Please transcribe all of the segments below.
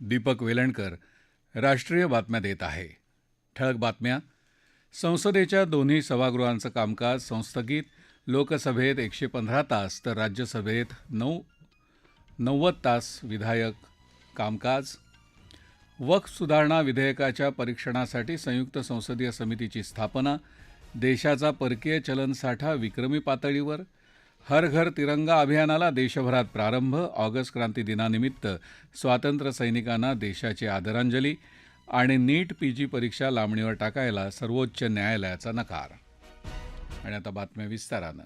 दीपक वेलणकर राष्ट्रीय बातम्या देत आहे. ठळक बातम्या. संसदेच्या दोन्ही सभागृहांचं कामकाज संस्थगित. लोकसभेत एकशे पंधरा तास तर राज्यसभेत नऊ नव्वद तास विधायक कामकाज. वक्फ सुधारणा विधेयकाच्या परीक्षणासाठी संयुक्त संसदीय समितीची स्थापना. देशाचा परकीय चलनसाठा विक्रमी पातळीवर. हर घर तिरंगा अभियानाला देशभरात प्रारंभ. ऑगस्ट क्रांती दिनानिमित्त स्वातंत्र्य सैनिकांना देशाची आदरांजली आणि नीट पीजी परीक्षा लांबणीवर टाकायला सर्वोच्च न्यायालयाचा नकार. आणि आता बातम्या विस्तारानं.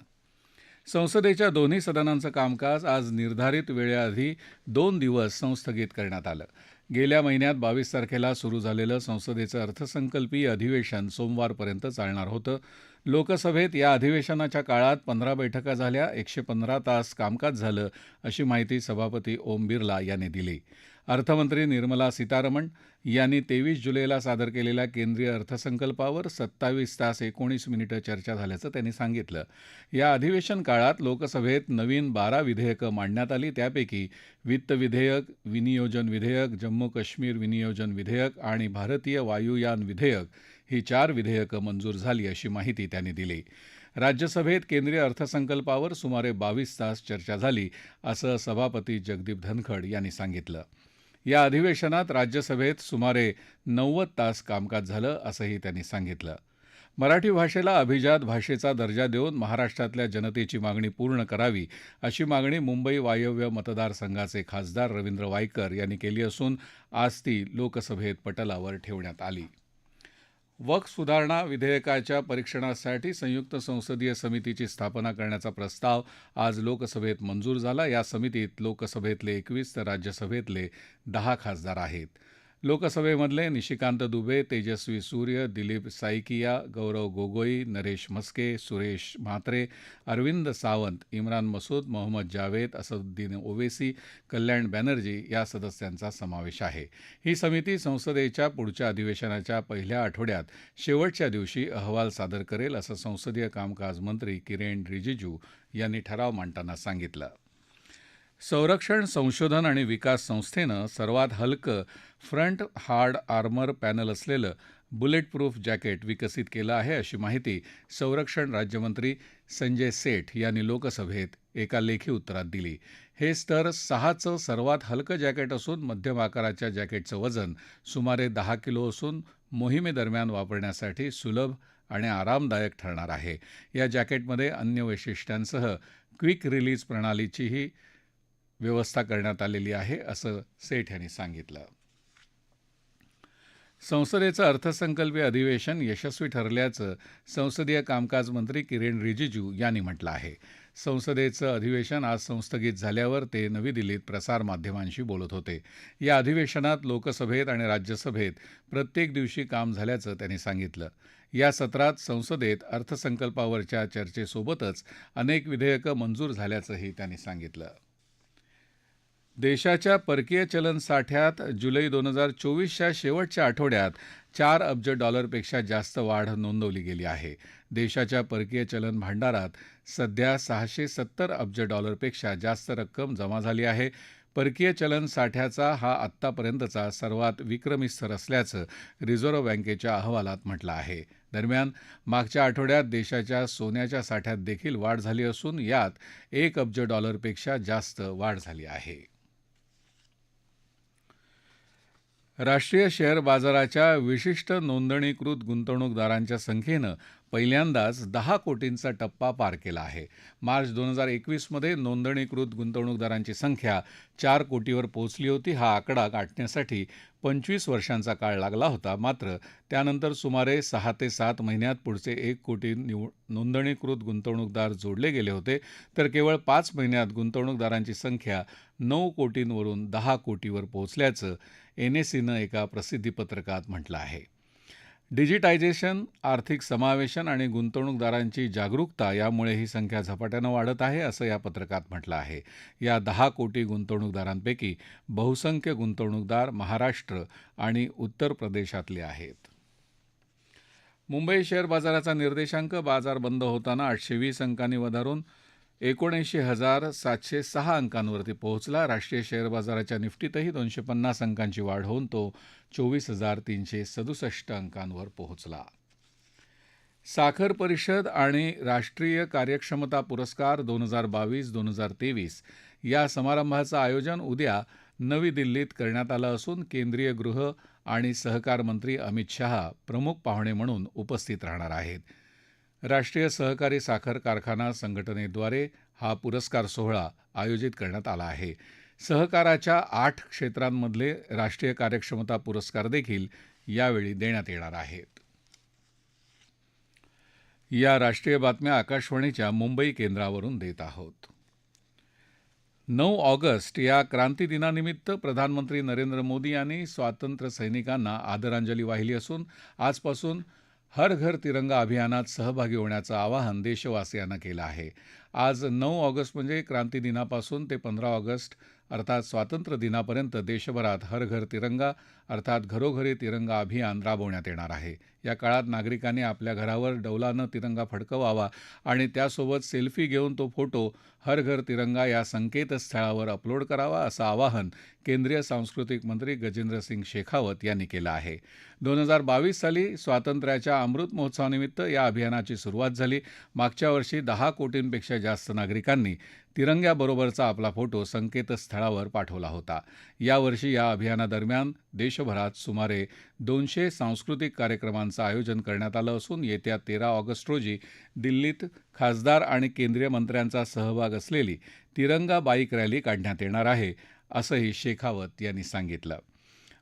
संसदेच्या दोन्ही सदनांचं कामकाज आज निर्धारित वेळेआधी दोन दिवस संस्थगित करण्यात आलं. गेल्या महिन्यात बावीस तारखेला सुरू झालेलं संसदेचं अर्थसंकल्पीय अधिवेशन सोमवारपर्यंत चालणार होतं. लोकसभेत या अधिवेशनाच्या काळात पंधरा बैठका झाल्या एकशे पंधरा तास कामकाज झालं अशी माहिती सभापती ओम बिर्ला यांनी दिली. अर्थमंत्री निर्मला सीतारमण यांनी तेवीस जुलैला सादर केलेल्या केंद्रीय अर्थसंकल्पावर सत्तावीस तास एकोणीस मिनिटं चर्चा झाल्याचं त्यांनी सांगितलं. या अधिवेशन काळात लोकसभेत नवीन बारा विधेयकं मांडण्यात आली. त्यापैकी वित्त विधेयक विनियोजन विधेयक जम्मू काश्मीर विनियोजन विधेयक आणि भारतीय वायुयान विधेयक ही चार विधेयकं मंजूर झाली अशी माहिती त्यांनी दिली. राज्यसभेत केंद्रीय अर्थसंकल्पावर सुमारे बावीस तास चर्चा झाली असं सभापती जगदीप धनखड यांनी सांगितलं. या अधिवेशनात राज्यसभेत सुमारे नव्वद तास कामकाज झालं असंही त्यांनी सांगितलं. मराठी भाषेला अभिजात भाषेचा दर्जा देऊन महाराष्ट्रातल्या जनतेची मागणी पूर्ण करावी अशी मागणी मुंबई वायव्य मतदारसंघाचे खासदार रवींद्र वायकर यांनी केली असून आज ती लोकसभेत पटलावर ठेवण्यात आली. वक सुधारणा विधेयकाच्या परीक्षणासाठी संयुक्त संसदीय समितीची स्थापना करण्याचा प्रस्ताव आज लोकसभेत मंजूर झाला. या समितीत लोकसभेतले एकवीस तर राज्यसभेतले दहा खासदार आहेत. लोकसभेमधले निशिकांत दुबे तेजस्वी सूर्य दिलीप साईकिया गौरव गोगोई नरेश मस्के सुरेश म्हात्रे अरविंद सावंत इम्रान मसूद मोहम्मद जावेद असदुद्दीन ओवेसी कल्याण बॅनर्जी या सदस्यांचा समावेश आहे. ही समिती संसदेच्या पुढच्या अधिवेशनाच्या पहिल्या आठवड्यात शेवटच्या दिवशी अहवाल सादर करेल असं संसदीय कामकाज मंत्री किरेन रिजिजू यांनी ठराव मांडताना सांगितलं. संरक्षण संशोधन आणि विकास संस्थेनं सर्वात हलकं फ्रंट हार्ड आर्मर पॅनल असलेलं बुलेट प्रूफ जॅकेट विकसित केलं आहे अशी माहिती संरक्षण राज्यमंत्री संजय सेठ यांनी लोकसभेत एका लेखी उत्तरात दिली. हे स्तर सहाचं सर्वात हलकं जॅकेट असून मध्यम आकाराच्या जॅकेटचं वजन सुमारे दहा किलो असून मोहिमेदरम्यान वापरण्यासाठी सुलभ आणि आरामदायक ठरणार आहे. या जॅकेटमध्ये अन्य वैशिष्ट्यांसह क्विक रिलीज प्रणालीचीही व्यवस्था करण्यात आलेली आहे असं सेठ यांनी सांगितलं. संसदेचं अर्थसंकल्पीय अधिवेशन यशस्वी ठरल्याचं संसदीय कामकाज मंत्री किरेन रिजिजू यांनी म्हटलं आहे. संसदेचं अधिवेशन आज संस्थगित झाल्यावर ते नवी दिल्लीत प्रसारमाध्यमांशी बोलत होते. या अधिवेशनात लोकसभेत आणि राज्यसभेत प्रत्येक दिवशी काम झाल्याचं त्यांनी सांगितलं. या सत्रात संसदेत अर्थसंकल्पावरच्या चर्चेसोबतच अनेक विधेयकं मंजूर झाल्याचंही त्यांनी सांगितलं. देशाच्या परकीय चलन साठ्यात जुलै दोन हजार चोवीसच्या शेवटच्या आठवड्यात चार अब्ज डॉलरपेक्षा जास्त वाढ नोंदवली गेली आहे. देशाच्या परकीय चलन भांडारात सध्या सहाशे सत्तर अब्ज डॉलरपेक्षा जास्त रक्कम जमा झाली आहे. परकीय चलन साठ्याचा हा आत्तापर्यंतचा सर्वात विक्रमी स्तर असल्याचं रिझर्व्ह बँकेच्या अहवालात म्हटलं आहे. दरम्यान मागच्या आठवड्यात देशाच्या सोन्याच्या साठ्यात देखील वाढ झाली असून यात एक अब्ज डॉलरपेक्षा जास्त वाढ झाली आहे. राष्ट्रीय शेअर बाजाराच्या विशिष्ट नोंदणीकृत गुंतवणूकदारांच्या संख्येनं पहिल्यांदाच दहा कोटींचा टप्पा पार केला आहे. मार्च दोन हजार एकवीसमध्ये नोंदणीकृत गुंतवणूकदारांची संख्या चार कोटीवर पोहोचली होती. हा आकडा गाठण्यासाठी पंचवीस वर्षांचा काळ लागला होता. मात्र त्यानंतर सुमारे सहा ते सात महिन्यात पुढचे एक कोटी निव नोंदणीकृत गुंतवणूकदार जोडले गेले होते. तर केवळ पाच महिन्यात गुंतवणूकदारांची संख्या नऊ कोटींवरून दहा कोटीवर पोहोचल्याचं एन एस सीनं एका प्रसिद्धीपत्रकात म्हटलं आहे. डिजिटायझेशन आर्थिक समावेशन आणि गुंतवणूकदारांची जागरूकता यामुळे ही संख्या झपाट्यानं वाढत आहे असं या पत्रकात म्हटलं आहे. या दहा कोटी गुंतवणूकदारांपैकी बहुसंख्य गुंतवणूकदार महाराष्ट्र आणि उत्तर प्रदेशातले आहेत. मुंबई शेअर बाजाराचा निर्देशांक बाजार बंद होताना आठशे वीस अंकांनी वधारून एकोणऐंशी हजार सातशे सहा अंकांवरती पोहोचला. राष्ट्रीय शेअर बाजाराच्या निफ्टीतही दोनशे पन्नास अंकांची वाढ होऊन तो चोवीस हजार तीनशे सदुसष्ट अंकांवर पोहोचला. साखर परिषद आणि राष्ट्रीय कार्यक्षमता पुरस्कार दोन हजार बावीस दोन हजार तेवीस या समारंभाचं आयोजन उद्या नवी दिल्लीत करण्यात आलं असून केंद्रीय गृह आणि सहकार मंत्री अमित शहा प्रमुख पाहुणे म्हणून उपस्थित राहणार आहेत. राष्ट्रीय सहकारी साखर कारखाना संघटनेद्वारे हा पुरस्कार सोहळा आयोजित करण्यात आला आहे. सहकाराच्या आठ क्षेत्रांमधले राष्ट्रीय कार्यक्षमता पुरस्कार देखील यावेळी देण्यात येणार आहेत. या राष्ट्रीय बातम्या आकाशवाणीच्या मुंबई केंद्रावरून देत आहोत. नऊ ऑगस्ट या क्रांती दिनानिमित्त प्रधानमंत्री नरेंद्र मोदी यांनी स्वातंत्र्य सैनिकांना आदरांजली वाहिली असून आजपासून हर घर तिरंगा अभियानात सहभागी होण्याचं आवाहन देशवासियांना केलं आहे. आज नऊ ऑगस्ट म्हणजे क्रांती दिनापासून ते पंधरा ऑगस्ट अर्थात स्वातंत्र्य दिनापर्यंत देशभरात हर घर तिरंगा अर्थात घरोघरी तिरंगा अभियान राबवण्यात येणार आहे. या काळात नागरिकांनी आपल्या घरावर डौलानं तिरंगा फडकवावा आणि त्यासोबत सेल्फी घेऊन तो फोटो हर घर तिरंगा या संकेतस्थळावर अपलोड करावा असं आवाहन केंद्रीय सांस्कृतिक मंत्री गजेंद्र सिंग शेखावत यांनी केलं आहे. दोन हजार बावीस साली स्वातंत्र्याच्या अमृत महोत्सवानिमित्त या अभियानाची सुरुवात झाली. मागच्या वर्षी दहा कोटींपेक्षा जास्त नागरिकांनी तिरंग्याबरोबरचा आपला फोटो संकेतस्थळावर पाठवला होता. यावर्षी या अभियानादरम्यान देशभरात सुमारे दोनशे सांस्कृतिक कार्यक्रमांचं आयोजन करण्यात आलं असून येत्या तेरा ऑगस्ट रोजी दिल्लीत खासदार आणि केंद्रीय मंत्र्यांचा सहभाग असलेली तिरंगा बाईक रॅली काढण्यात येणार आहे असंही शेखावत यांनी सांगितलं.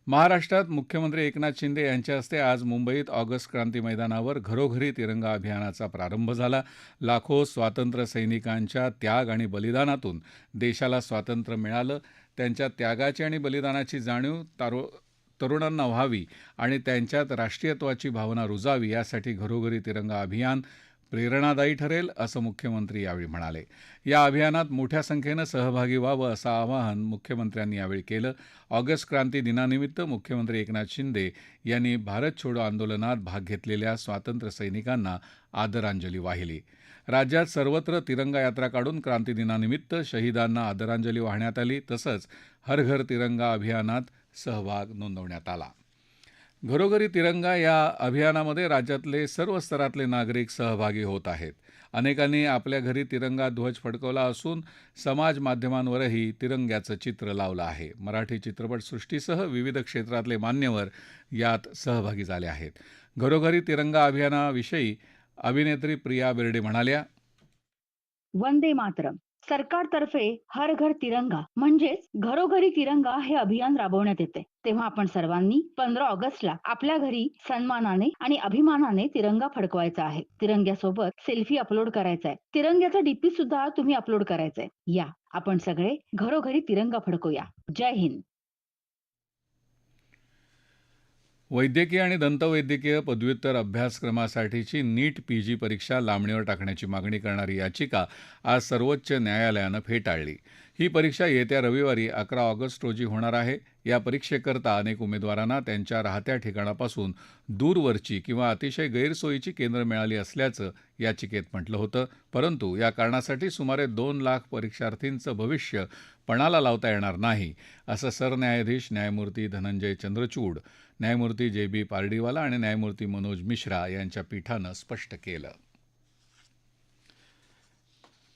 महाराष्ट्रात मुख्यमंत्री एकनाथ शिंदे यांच्या हस्ते आज मुंबईत ऑगस्ट क्रांती मैदानावर घरोघरी तिरंगा अभियानाचा प्रारंभ झाला. लाखो स्वातंत्र्य सैनिकांच्या त्याग आणि बलिदानातून देशाला स्वातंत्र्य मिळालं. त्यांच्या त्यागाची आणि बलिदानाची जाणीव तारो तरुणांना व्हावी आणि त्यांच्यात राष्ट्रीयत्वाची भावना रुजावी यासाठी घरोघरी तिरंगा अभियान प्रेरणादायी ठरेल असं मुख्यमंत्री यावेळी म्हणाले. या अभियानात मोठ्या संख्येनं सहभागी व्हावं असं आवाहन मुख्यमंत्र्यांनी यावेळी केलं. ऑगस्ट क्रांती दिनानिमित्त मुख्यमंत्री एकनाथ शिंदे यांनी भारत छोडो आंदोलनात भाग घेतलेल्या स्वातंत्र्य सैनिकांना आदरांजली वाहिली. राज्यात सर्वत्र तिरंगा यात्रा काढून क्रांती दिनानिमित्त शहीदांना आदरांजली वाहण्यात आली तसंच हर घर तिरंगा अभियानात सहभाग नोंदवण्यात आला. घरोघरी तिरंगा या अभियानामध्ये राज्यातले सर्व स्तरातले नागरिक सहभागी होत आहेत. अनेकांनी आपल्या घरी तिरंगा ध्वज फडकवला असून समाज माध्यमांवरही तिरंग्याचं चित्र लावलं आहे. मराठी चित्रपटसृष्टीसह विविध क्षेत्रातले मान्यवर यात सहभागी झाले आहेत. घरोघरी तिरंगा अभियानाविषयी अभिनेत्री प्रिया बेर्डे म्हणाल्या वंदे मातरम. सरकारतर्फे हर घर तिरंगा म्हणजेच घरोघरी तिरंगा हे अभियान राबवण्यात येते. तेव्हा आपण सर्वांनी पंधरा ऑगस्टला आपल्या घरी सन्मानाने आणि अभिमानाने तिरंगा फडकवायचा आहे. तिरंग्यासोबत सेल्फी अपलोड करायचा आहे. तिरंग्याचा डीपी सुद्धा तुम्ही अपलोड करायचंय या आपण सगळे घरोघरी तिरंगा फडकूया. जय हिंद. वैद्यकीय आणि दंतवैद्यकीय पदव्युत्तर अभ्यासक्रमासाठीची नीट पीजी परीक्षा लांबणीवर टाकण्याची मागणी करणारी याचिका आज सर्वोच्च न्यायालयानं फेटाळली. ही परीक्षा येत्या रविवारी अकरा ऑगस्ट रोजी होणार आहे. या परीक्षेकरता अनेक उमेदवारांना त्यांच्या राहत्या ठिकाणापासून दूरवरची किंवा अतिशय गैरसोयीची केंद्र मिळाली असल्याचं याचिकेत म्हटलं होतं. परंतु या कारणासाठी सुमारे दोन लाख परीक्षार्थींचं भविष्य पणाला लावता येणार नाही असं सरन्यायाधीश न्यायमूर्ती धनंजय चंद्रचूड न्यायमूर्ती जे बी पार्डीवाला आणि न्यायमूर्ती मनोज मिश्रा यांच्या पीठानं स्पष्ट केलं.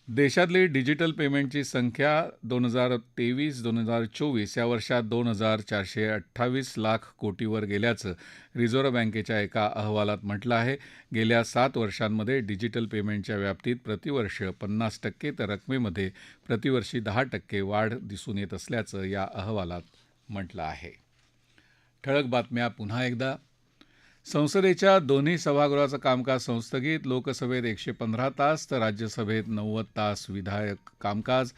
देशातली डिजिटल पेमेंटची संख्या दोन हजार तेवीस दोन हजार चोवीस या वर्षात दोन हजार चारशे अठ्ठावीस लाख कोटीवर गेल्याचं रिझर्व्ह बँकेच्या एका अहवालात म्हटलं आहे. गेल्या सात वर्षांमध्ये डिजिटल पेमेंटच्या व्याप्तीत प्रतिवर्ष पन्नास टक्के तर रकमेमध्ये प्रतिवर्षी दहा टक्के वाढ दिसून येत असल्याचं या अहवालात म्हटलं आहे. ठळक बातम्या पुन्हा एकदा. संसदेच्या दोन्ही सभागृहाचं कामकाज संस्थगित लोकसभेत एकशे पंधरा तास तर राज्यसभेत नव्वद तास विधायक कामकाज.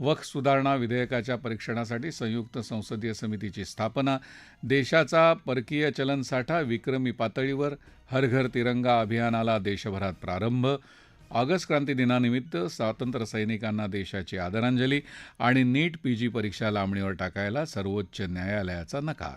वक्फ सुधारणा विधेयकाच्या परीक्षणासाठी संयुक्त संसदीय समितीची स्थापना. देशाचा परकीय चलनसाठा विक्रमी पातळीवर. हर घर तिरंगा अभियानाला देशभरात प्रारंभ. ऑगस्ट क्रांती दिनानिमित्त स्वातंत्र्य सैनिकांना देशाची आदरांजली आणि नीट पीजी परीक्षा लांबणीवर टाकायला सर्वोच्च न्यायालयाचा नकार.